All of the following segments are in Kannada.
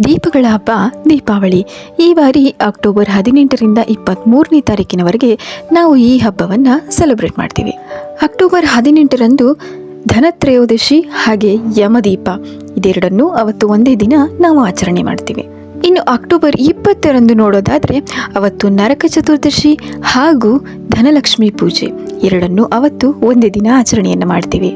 ದೀಪಗಳ ಹಬ್ಬ, ದೀಪಾವಳಿ. ಈ ಬಾರಿ ಅಕ್ಟೋಬರ್ ಹದಿನೆಂಟರಿಂದ ಇಪ್ಪತ್ತ್ಮೂರನೇ ತಾರೀಕಿನವರೆಗೆ ನಾವು ಈ ಹಬ್ಬವನ್ನು ಸೆಲೆಬ್ರೇಟ್ ಮಾಡ್ತೀವಿ. ಅಕ್ಟೋಬರ್ ಹದಿನೆಂಟರಂದು ಧನತ್ರಯೋದಶಿ ಹಾಗೆ ಯಮದೀಪ. ಇದೆರಡನ್ನೂ ಅವತ್ತು ಒಂದೇ ದಿನ ನಾವು ಆಚರಣೆ ಮಾಡ್ತೀವಿ. ಇನ್ನು ಅಕ್ಟೋಬರ್ ಇಪ್ಪತ್ತರಂದು ನೋಡೋದಾದರೆ ಅವತ್ತು ನರಕ ಚತುರ್ದಶಿ ಹಾಗೂ ಧನಲಕ್ಷ್ಮಿ ಪೂಜೆ. ಎರಡನ್ನೂ ಅವತ್ತು ಒಂದೇ ದಿನ ಆಚರಣೆಯನ್ನು ಮಾಡ್ತೀವಿ.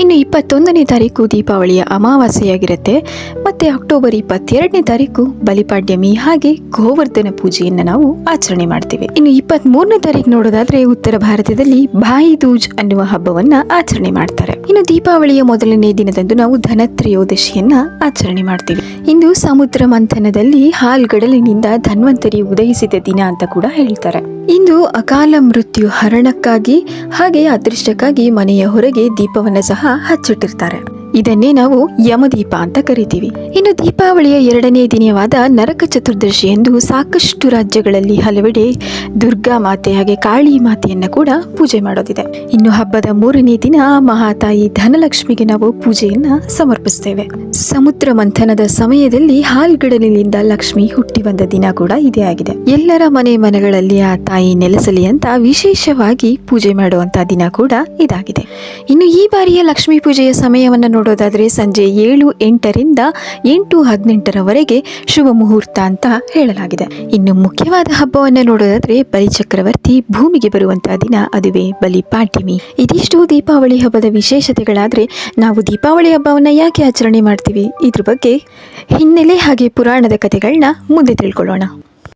ಇನ್ನು ಇಪ್ಪತ್ತೊಂದನೇ ತಾರೀಕು ದೀಪಾವಳಿಯ ಅಮಾವಾಸ್ಯೆಯಾಗಿರುತ್ತೆ. ಮತ್ತು ಅಕ್ಟೋಬರ್ ಇಪ್ಪತ್ತೆರಡನೇ ತಾರೀಕು ಬಲಿಪಾಡ್ಯಮಿ ಹಾಗೆ ಗೋವರ್ಧನ ಪೂಜೆಯನ್ನು ನಾವು ಆಚರಣೆ ಮಾಡ್ತೀವಿ. ಇನ್ನು ಇಪ್ಪತ್ತ್ಮೂರನೇ ತಾರೀಕು ನೋಡೋದಾದರೆ ಉತ್ತರ ಭಾರತದಲ್ಲಿ ಭಾಯಿ ದೂಜ್ ಅನ್ನುವ ಹಬ್ಬವನ್ನು ಆಚರಣೆ ಮಾಡ್ತಾರೆ. ಇನ್ನು ದೀಪಾವಳಿಯ ಮೊದಲನೇ ದಿನದಂದು ನಾವು ಧನತ್ರಯೋದಶಿಯನ್ನ ಆಚರಣೆ ಮಾಡ್ತೀವಿ. ಇಂದು ಸಮುದ್ರ ಮಂಥನದಲ್ಲಿ ಹಾಲ್ಗಡಲಿನಿಂದ ಧನ್ವಂತರಿ ಉದಯಿಸಿದ ದಿನ ಅಂತ ಕೂಡ ಹೇಳ್ತಾರೆ. ಇಂದು ಅಕಾಲ ಮೃತ್ಯು ಹರಣಕ್ಕಾಗಿ ಹಾಗೆ ಅದೃಷ್ಟಕ್ಕಾಗಿ ಮನೆಯ ಹೊರಗೆ ದೀಪವನ್ನು ಸಹ ಹಚ್ಚಿಟ್ಟಿರ್ತಾರೆ. ಇದನ್ನೇ ನಾವು ಯಮದೀಪ ಅಂತ ಕರಿತೀವಿ. ಇನ್ನು ದೀಪಾವಳಿಯ ಎರಡನೇ ದಿನವಾದ ನರಕ ಚತುರ್ದಶಿ ಎಂದು ಸಾಕಷ್ಟು ರಾಜ್ಯಗಳಲ್ಲಿ ಹಲವೆಡೆ ದುರ್ಗಾ ಮಾತೆ ಹಾಗೆ ಕಾಳಿ ಮಾತೆಯನ್ನ ಕೂಡ ಪೂಜೆ ಮಾಡೋದಿದೆ. ಇನ್ನು ಹಬ್ಬದ ಮೂರನೇ ದಿನ ಮಹಾತಾಯಿ ಧನಲಕ್ಷ್ಮಿಗೆ ನಾವು ಪೂಜೆಯನ್ನ ಸಮರ್ಪಿಸ್ತೇವೆ. ಸಮುದ್ರ ಮಂಥನದ ಸಮಯದಲ್ಲಿ ಹಾಲ್ಗಡಲಿನಿಂದ ಲಕ್ಷ್ಮಿ ಹುಟ್ಟಿ ಬಂದ ದಿನ ಕೂಡ ಇದೇ ಆಗಿದೆ. ಎಲ್ಲರ ಮನೆ ಮನೆಗಳಲ್ಲಿ ಆ ತಾಯಿ ನೆಲೆಸಲಿ ಅಂತ ವಿಶೇಷವಾಗಿ ಪೂಜೆ ಮಾಡುವಂತ ದಿನ ಕೂಡ ಇದಾಗಿದೆ. ಇನ್ನು ಈ ಬಾರಿಯ ಲಕ್ಷ್ಮೀ ಪೂಜೆಯ ಸಮಯವನ್ನು ನೋಡೋದಾದ್ರೆ ಸಂಜೆ ಏಳು ಎಂಟರಿಂದ ಎಂಟು ಹದಿನೆಂಟರವರೆಗೆ ಶುಭ ಮುಹೂರ್ತ ಅಂತ ಹೇಳಲಾಗಿದೆ. ಇನ್ನು ಮುಖ್ಯವಾದ ಹಬ್ಬವನ್ನು ನೋಡೋದಾದ್ರೆ ಬಲಿಚಕ್ರವರ್ತಿ ಭೂಮಿಗೆ ಬರುವಂತ ದಿನ ಅದುವೇ ಬಲಿ ಇದಿಷ್ಟು ದೀಪಾವಳಿ ಹಬ್ಬದ ವಿಶೇಷತೆಗಳಾದ್ರೆ ನಾವು ದೀಪಾವಳಿ ಹಬ್ಬವನ್ನ ಯಾಕೆ ಆಚರಣೆ ಮಾಡ್ತೀವಿ ಇದ್ರ ಬಗ್ಗೆ ಹಿನ್ನೆಲೆ ಹಾಗೆ ಪುರಾಣದ ಕಥೆಗಳನ್ನ ಮುಂದೆ ತಿಳ್ಕೊಳ್ಳೋಣ.